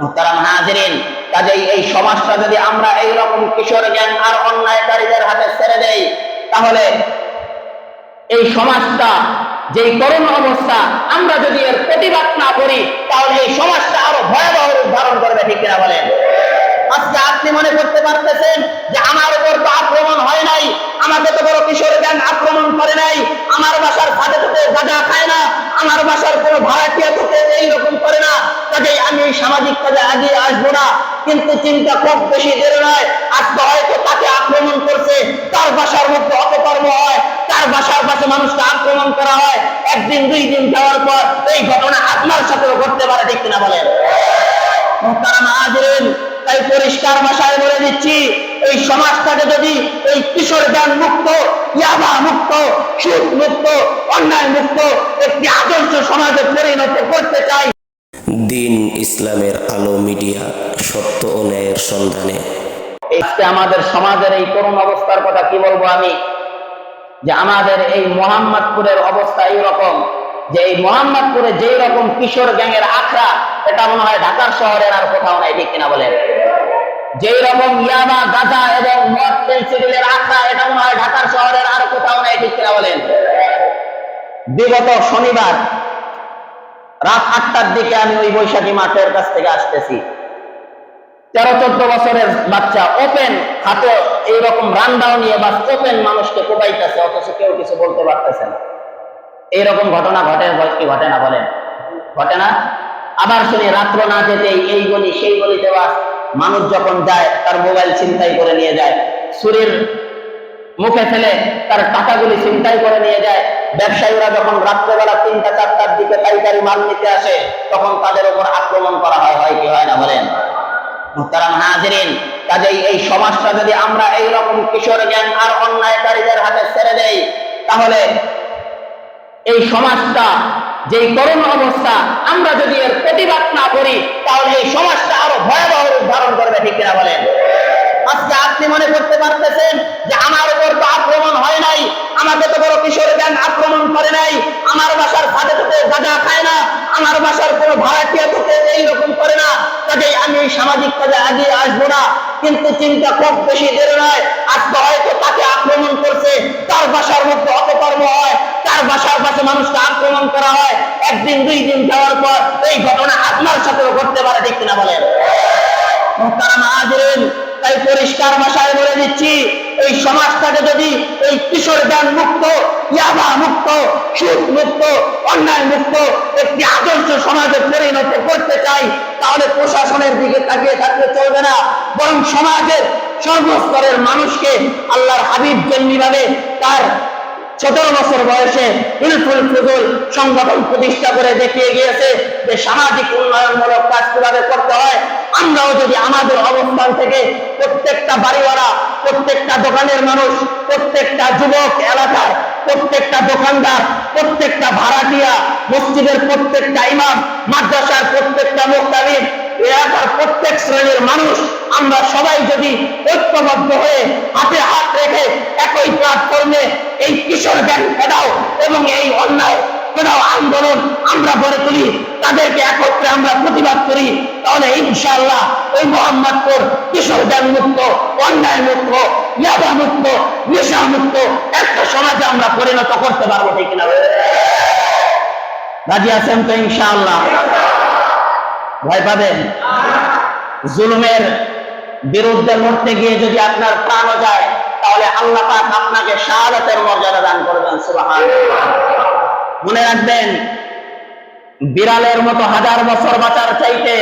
মুহতারাম হাজিরিন, কাজেই এই সমাজটা যদি আমরা এই রকম কিশোর জ্ঞান আর অন্যায়কারীদের হাতে ছেড়ে দেই, তাহলে এই সমাজটা, যেই করুণ অবস্থা, আমরা যদি এর প্রতিবাদ না করি, তাহলে এই সমাজটা আরও ভয়াবহ রূপ ধারণ করবে, ঠিক কিনা বলেন? আপনি মনে করতে পারতেছেন যে আমার উপর তো আক্রমণ হয় নাই, আমাকে তো বড় কিশোর জ্ঞান আক্রমণ করে নাই, আমার বাসার তো কেউ গাঁজা খায় না, আমার বাসার কোনো ভাড়াটিয়া তো এইরকম করে না কাজেই আমি সামাজিক কাজে আগিয়ে আসব না। কিন্তু চিন্তা খুব বেশি দেরি নয় আজকে হয়তো তাকে আক্রমণ করছে, তার বাসার মধ্যে অপকর্ম হয়, তার বাসার পাশে মানুষকে আক্রমণ করা হয়, একদিন দুই দিন যাওয়ার পর এই ঘটনা আপনার সাথেও ঘটতে পারে, ঠিক কিনা বলেন? তাই পরিষ্কার ভাষায় বলে দিচ্ছি এই সমাজটাকে যদি এই কিশোর জ্ঞান মুক্ত ইয়াবা মুক্ত সুদ মুক্ত অন্যায় মুক্ত একটি আদর্শ সমাজে পরিণত করতে চাই। দিন ইসলামের আলো মিডিয়া সত্য ও ন্যায়ের সন্ধানে। আজকে আমাদের সমাজের এই করুণ অবস্থার কথা কি বলব আমি? যে আমাদের এই মোহাম্মদপুরের অবস্থা এই রকম। যে এই মোহাম্মদপুরে যেই রকম কিশোর গ্যাংয়ের আখড়া, এটা মনে হয় ঢাকার শহরের আর কোথাও নাই, ঠিক কিনা বলেন? যেই রকম ইয়াবা, গাঁজা এবং মদ পেন্সিলের আখড়া, এটা মনে হয় ঢাকার শহরের আর কোথাও নাই, ঠিক কিনা বলেন? বিগত শনিবার রাত আটটার দিকে আমি ওই বৈশাখী মাঠের কাছ থেকে আসতেছি। তেরো, চোদ্দ বছরের বাচ্চা ওপেন, হাতে এইরকম রান্ডাও নিয়ে বা ওপেন মানুষকে কোবাইতেছে অথচ কেউ কিছু বলতে পারতেছে না। এইরকম ঘটনা ঘটে কি ঘটে না বলেন? ঘটে না? আবার শুনি, রাত্র না যেতে এই গলি, সেই গলিতে বাস। মানুষ যখন যায়, তার মোবাইল ছিনতাই করে নিয়ে যায়। সুরের মুখে ফেলে তার টাকাগুলি ছিনতাই করে নিয়ে যায়। ব্যবসায়ীরা যখন রাত্রেবেলা তিনটা, চারটার দিকে পাইকারি মাল নিতে আসে, তখন তাদের উপর আক্রমণ করা হয় হয় কি হয় না বলেন? হাজিরিন, কাজেই এই সমাজটা যদি আমরা এই রকম কিশোর জ্ঞান আর অন্যায়কারীদের হাতে ছেড়ে দেই, তাহলে এই সমাজটা, যেই করুণ অবস্থা, আমরা যদি এর প্রতিবাদ না করি, তাহলে এই সমাজটা আরও ভয়াবহ রূপ ধারণ করবে, ঠিক কিনা বলেন? আজকে আপনি মনে করতে পারতেছেন যে আমার উপর তো আক্রমণ হয় নাই, আমাকে তো বড় কিশোর জ্ঞান আক্রমণ করে নাই, আমার বাসার ছাদে তো কেউ গাঁজা খায় না, আমার বাসার কোনো ভাড়াটিয়া কেউ এইরকম করে না, কাজেই আমি এই সামাজিক কাজে আগিয়ে আসব না, কিন্তু চিন্তা খুব বেশি দেরি নয়, আজকে হয়তো তাকে আক্রমণ করছে, তার বাসার মধ্যে অপকর্ম হয় তার বাসার পাশে মানুষকে আক্রমণ করা হয়। একদিন দুই দিন যাওয়ার পর এই ঘটনা আপনার সাথেও ঘটতে পারে ঠিক কিনা বলেন? মোহতারাম হাজিরিন, তাই পরিষ্কার ভাষায় বলে দিচ্ছি এই সমাজটাকে যদি এই কিশোর জ্ঞান মুক্ত ইয়াবা মুক্ত সুদ মুক্ত অন্যায় মুক্ত একটি আদর্শ সমাজে পরিণত করতে চাই তাহলে প্রশাসনের দিকে তাকিয়ে থাকলে চলবে না। বরং সমাজের সর্বস্তরের মানুষকে আল্লাহর হাবিব যেমনি ভাবে তার সতেরো বছর বয়সে হিলফুল ফুজুল সংগঠন প্রতিষ্ঠা করে দেখিয়ে গিয়েছে যে সামাজিক উন্নয়নমূলক কাজ কীভাবে করতে হয়। আমরাও যদি আমাদের অবস্থান থেকে প্রত্যেকটা বাড়িওয়ালা, প্রত্যেকটা দোকানের মানুষ, প্রত্যেকটা যুবক এলাকার, প্রত্যেকটা দোকানদার, প্রত্যেকটা ভাড়াটিয়া, মসজিদের প্রত্যেকটা ইমাম, মাদ্রাসার প্রত্যেকটা মোক্তাবিদ এলাকার প্রত্যেক শ্রেণির মানুষ, আমরা সবাই যদি ঐক্যবদ্ধ হয়ে হাতে হাত রেখে একই প্ল্যাটফর্মে এই কিশোর জ্ঞান ফেরাও এবং এই অন্যায় ফেরাও আন্দোলন আমরা গড়ে তুলি তাদেরকে একত্রে আমরা প্রতিবাদ করি। তাহলে ইনশাআল্লাহ ওই মোহাম্মদপুর কিশোর জ্ঞান মুক্ত অন্যায় মুক্ত ইয়াবা মুক্ত নেশা মুক্ত একটা সমাজে আমরা পরিণত করতে পারব ঠিক কিনা রাজি আছেন তো ইনশাআল্লাহ? ভয় পাবেন? জুলুমের বিরুদ্ধে লড়তে গিয়ে যদি আপনার প্রাণও যায় তাহলে আল্লাহ পাক আপনাকে শাহাদাতের মর্যাদা দান করবেন সুবহানাল্লাহ। মনে রাখবেন, বিড়ালের মতো হাজার বছর বাঁচার চাইতে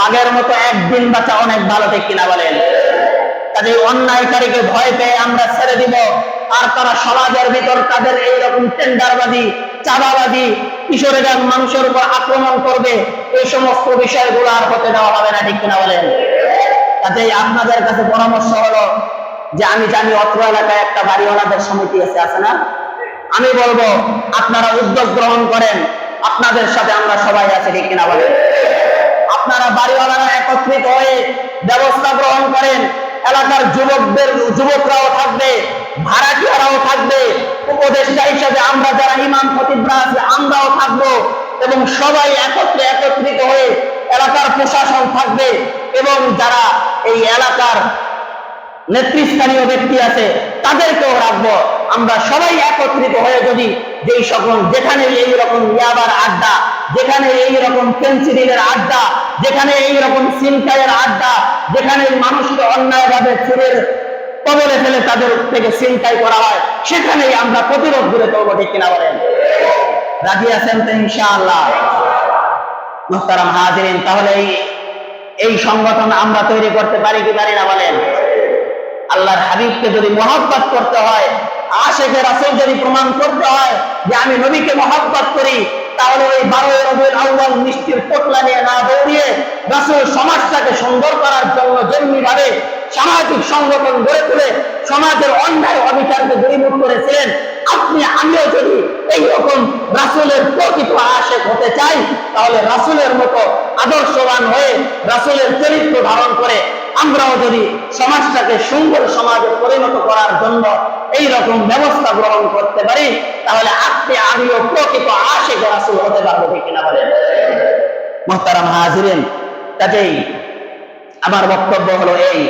বাঘের মতো একদিন বাঁচা অনেক ভালো, ঠিক কিনা বলেন? কাজে অন্যায়কারীকে ভয় পেয়ে আমরা ছেড়ে দিব, আর তারা সমাজের ভিতর তাদের এইরকম টেন্ডারবাদী, চাঁদাবাদী কিশোরে গান মানুষের উপর আক্রমণ করবে এই সমস্ত বিষয়গুলো আর হতে দেওয়া হবে না, ঠিক কিনা বলেন? কাজেই আপনাদের কাছে পরামর্শ হলো যে আমি জানি অত্র এলাকায় একটা বাড়িওয়ালাদের সমিতি আছে আছে না? আমি বলব, আপনারা উদ্যোগ গ্রহণ করেন, আপনাদের সাথে আমরা সবাই আছি, ঠিক কিনা বলেন? আপনারা বাড়িওয়ালারা একত্রিত হয়ে ব্যবস্থা গ্রহণ করেন, এলাকার যুবকদের, যুবকরাও থাকবে, ভাড়াটিয়ারাও থাকবে, উপদেষ্টা হিসাবে আমরা যারা ইমাম খতিবরা আছে, আমরাও থাকব এবং সবাই একত্রে একত্রিত হয়ে এলাকার প্রশাসন থাকবে এবং যারা এই এলাকার নেতৃস্থানীয় ব্যক্তি আছে, তাদেরকেও রাখব। আমরা সবাই একত্রিত হয়ে যদি যেই সকল যেখানে এই রকম ইয়াবার আড্ডা, যেখানে এই রকম পেন্সিলের আড্ডা, যেখানে এই রকম সিনকায়ের আড্ডা, যেখানে মানুষকে অন্যায়ভাবে চুরের কবলে ফেলে তাদের থেকে সিনকাই করা হয়, সেখানেই আমরা প্রতিরোধ করে করব ঠিক কিনা বলেন? রাজি আছেন তো ইনশাআল্লাহ? মুহতারাম হাজিরিন, তাহলে এই সংগঠন আমরা তৈরি করতে পারি কি পারি না বলেন? আল্লাহর হাবিবকে যদি মহব্বত করতে হয়, আশেখে রাসুল যদি প্রমাণ করতে হয় যে আমি নবীকে মহব্বত করি, তাহলে ওই বারোই রবিউল আউ্বাল মিষ্টির পোটলা নিয়ে না দৌড়িয়ে রাসুল সমাজটাকে সুন্দর করার জন্য যেমনি ভাবে সামাজিক সংগঠন গড়ে তুলে সমাজের অন্যায় অবিচারকে দূরীভূত করেছিলেন, আপনি, আমিও যদি এইরকম রাসুলের প্রকৃত আশেক হতে চাই, তাহলে রাসুলের মতো আদর্শবান হয়ে রাসুলের চরিত্র ধারণ করে আমরাও যদি সমাজটাকে সুন্দর সমাজে পরিণত করার জন্য এই রকম ব্যবস্থা গ্রহণ করতে পারি, তাহলে আপনি আমিও প্রকৃত আশেক রাসুল হতে পারব ঠিক কিনা বলেন? মোহতারাম হাজিরেন, কাজেই আমার বক্তব্য হলো এই।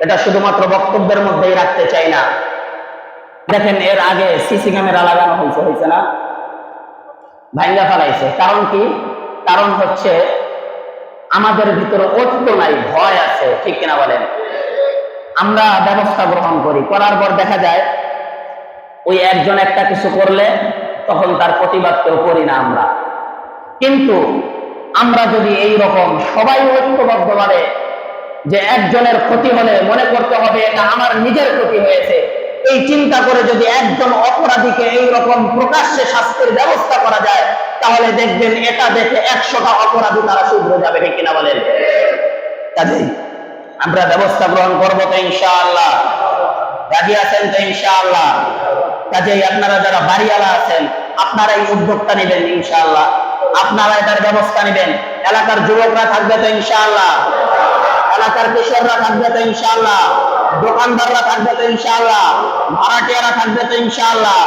এটা শুধুমাত্র বক্তব্যের মধ্যেই রাখতে চাই না। দেখেন, এর আগে সিসি ক্যামেরা লাগানো হয়েছে হয়েছে না? ভাঙ্গা ফেলাইছে। কারণ কি? কারণ হচ্ছে আমাদের ভিতরে ঐক্য নাই, ভয় আছে, ঠিক কিনা বলেন? আমরা ব্যবস্থা গ্রহণ করি। করার পর দেখা যায়, ওই একজন একটা কিছু করলে তখন তার প্রতিবাদ কেউ করি না আমরা। কিন্তু আমরা যদি এই রকম সবাই ঐক্যবদ্ধভাবে যে একজনের ক্ষতি হলে মনে করতে হবে এটা আমার নিজের ক্ষতি হয়েছে এই চিন্তা করে যদি একজন অপরাধীকে এই রকম প্রকাশ্যে শাস্তির ব্যবস্থা করা যায়, তাহলে দেখবেন এটা দেখে একশোটা অপরাধী তারা শুধরে যাবে কিনা বলেন? কাজেই আমরা ব্যবস্থা গ্রহণ করব তো ইনশাআল্লাহ। রাজি আছেন তো ইনশাআল্লাহ? কাজেই আপনারা যারা বাড়িওয়ালা আছেন, আপনারা এই উদ্যোগটা নেবেন ইনশাআল্লাহ। আপনারা এটার ব্যবস্থা নেবেন। এলাকার যুবকরা থাকবে তো ইনশাআল্লাহ। এলাকার কিশোররা থাকবে তো ইনশাআল্লাহ। দোকানদাররা থাকবে তো ইনশাআল্লাহ ভাড়াটিয়ারা থাকবে তো ইনশাআল্লাহ।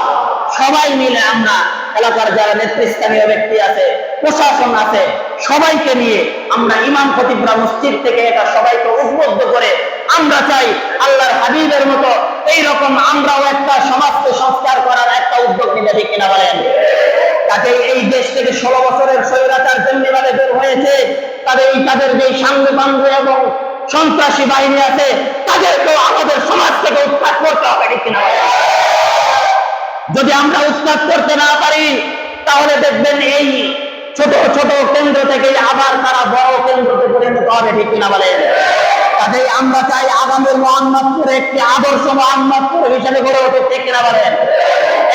সবাই মিলে আমরা এলাকার যারা নেতৃস্থানীয় ব্যক্তি আছে, প্রশাসন আছে, সবাইকে নিয়ে আমরা ইমাম খতিবরা মসজিদ থেকে এটা সবাইকে উদ্বুদ্ধ করে আমরা চাই আল্লাহর হাবিবের মতো এই রকম আমরাও একটা সমাজকে সংস্কার করার একটা উদ্যোগ নিতে ঠিক কিনা বলেন? কাজে এই দেশ থেকে ষোলো বছরের স্বৈরাচার যেমনিভাবে বের হয়েছে তাদের এই তাদের যে সাঙ্গ এবং সন্ত্রাসী বাহিনী আছে, তাদেরকেও আমাদের সমাজ থেকে উৎখাত করতে হবে কিনা? যদি আমরা উৎখাত করতে না পারি, তাহলে দেখবেন এই ছোট ছোট কেন্দ্র থেকে আবার তারা বড় কেন্দ্রতে পরিণত হবে ঠিক কিনা বলেন? কাজেই আমরা চাই আগামী মোহাম্মদপুর একটি আদর্শ মোহাম্মদপুর হিসেবে গড়ে ওঠে ঠিক কিনা বলেন?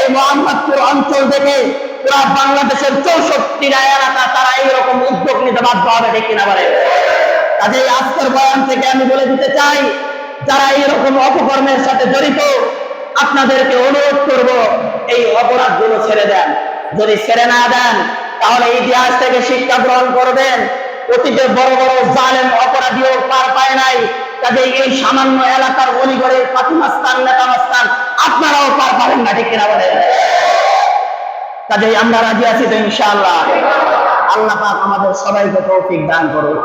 এই মোহাম্মদপুর অঞ্চল থেকে পুরা বাংলাদেশের চৌষট্টিটা এলাকা তারা এইরকম উদ্যোগ নিতে বাধ্য হবে ঠিক কিনা বলেন? কাজেই আজকের বয়ান থেকে আমি বলে দিতে চাই, যারা এইরকম অপকর্মের সাথে জড়িত, আপনাদেরকে অনুরোধ করব, এই অপরাধগুলো ছেড়ে দেন। যদি ছেড়ে না দেন, তাহলে ইতিহাস থেকে শিক্ষা গ্রহণ করবেন। অতীতে বড় বড় জালেম অপরাধীও পার পায় নাই। কাজে এই সামান্য এলাকার অলিগড়ের পাতিমাস্তান নেতামাস্তান, আপনারাও পার পাবেন না, ঠিক কিনা বলেন কাজেই আমরা রাজি আছি তো ইনশাআল্লাহ। আল্লাহ পাক আমাদের সবাইকে তৌফিক দান করুন